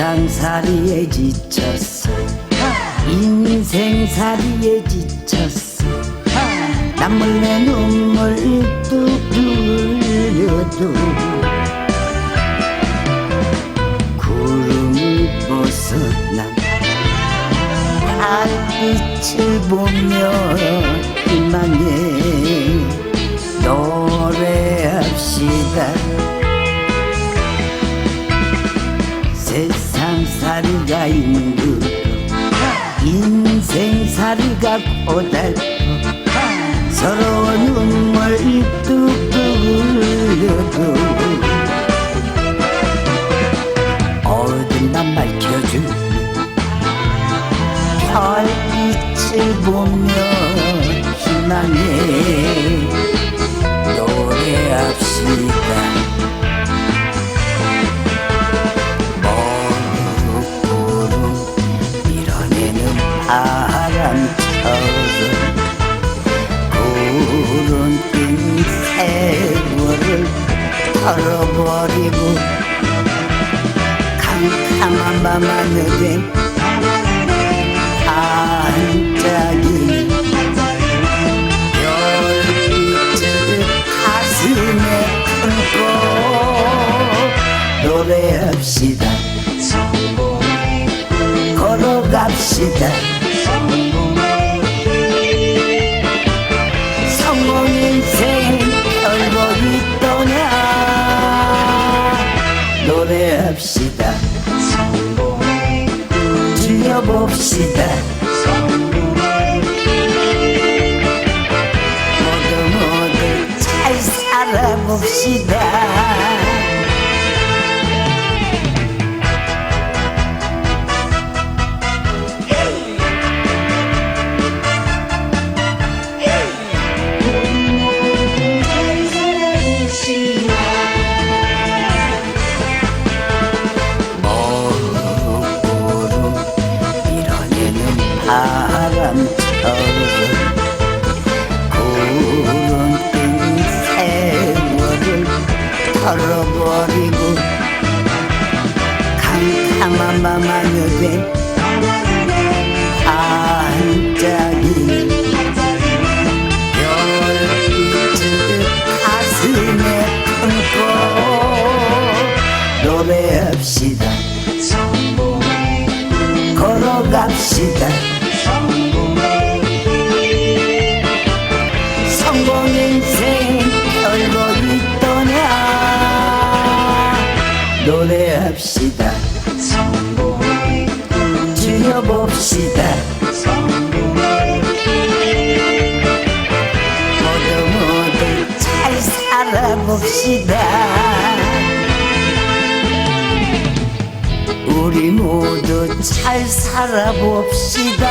세상살이에 지쳤어. 인생살이에 지쳤어. 남 몰래 눈물 뚝 흘려도 달빛을 보며 희망해 노래합시다. 세상살이가 힘들어 인생살이가 고달퍼 서로 눈물 뚝뚝 흘려도 어딘가 밝혀줄 보며 희망해 노래합시다 바람처럼 구름 낀 세월을 털어버리고 캄캄한 밤하늘에 반짝이 별빛을 가슴에 품고 노래합시다. 걸어갑시다. 성공 인생 별거 있더냐 노래합시다. 즐겨봅시다 밀어내는 바람처럼 털어버리고 캄캄한 밤 하늘에 반짝이 별빛을 가슴에 품고 노래합시다. 걸어갑시다 노래합시다. 즐겨봅시다. 모두 모두 잘 살아봅시다. 우리 모두 잘 살아봅시다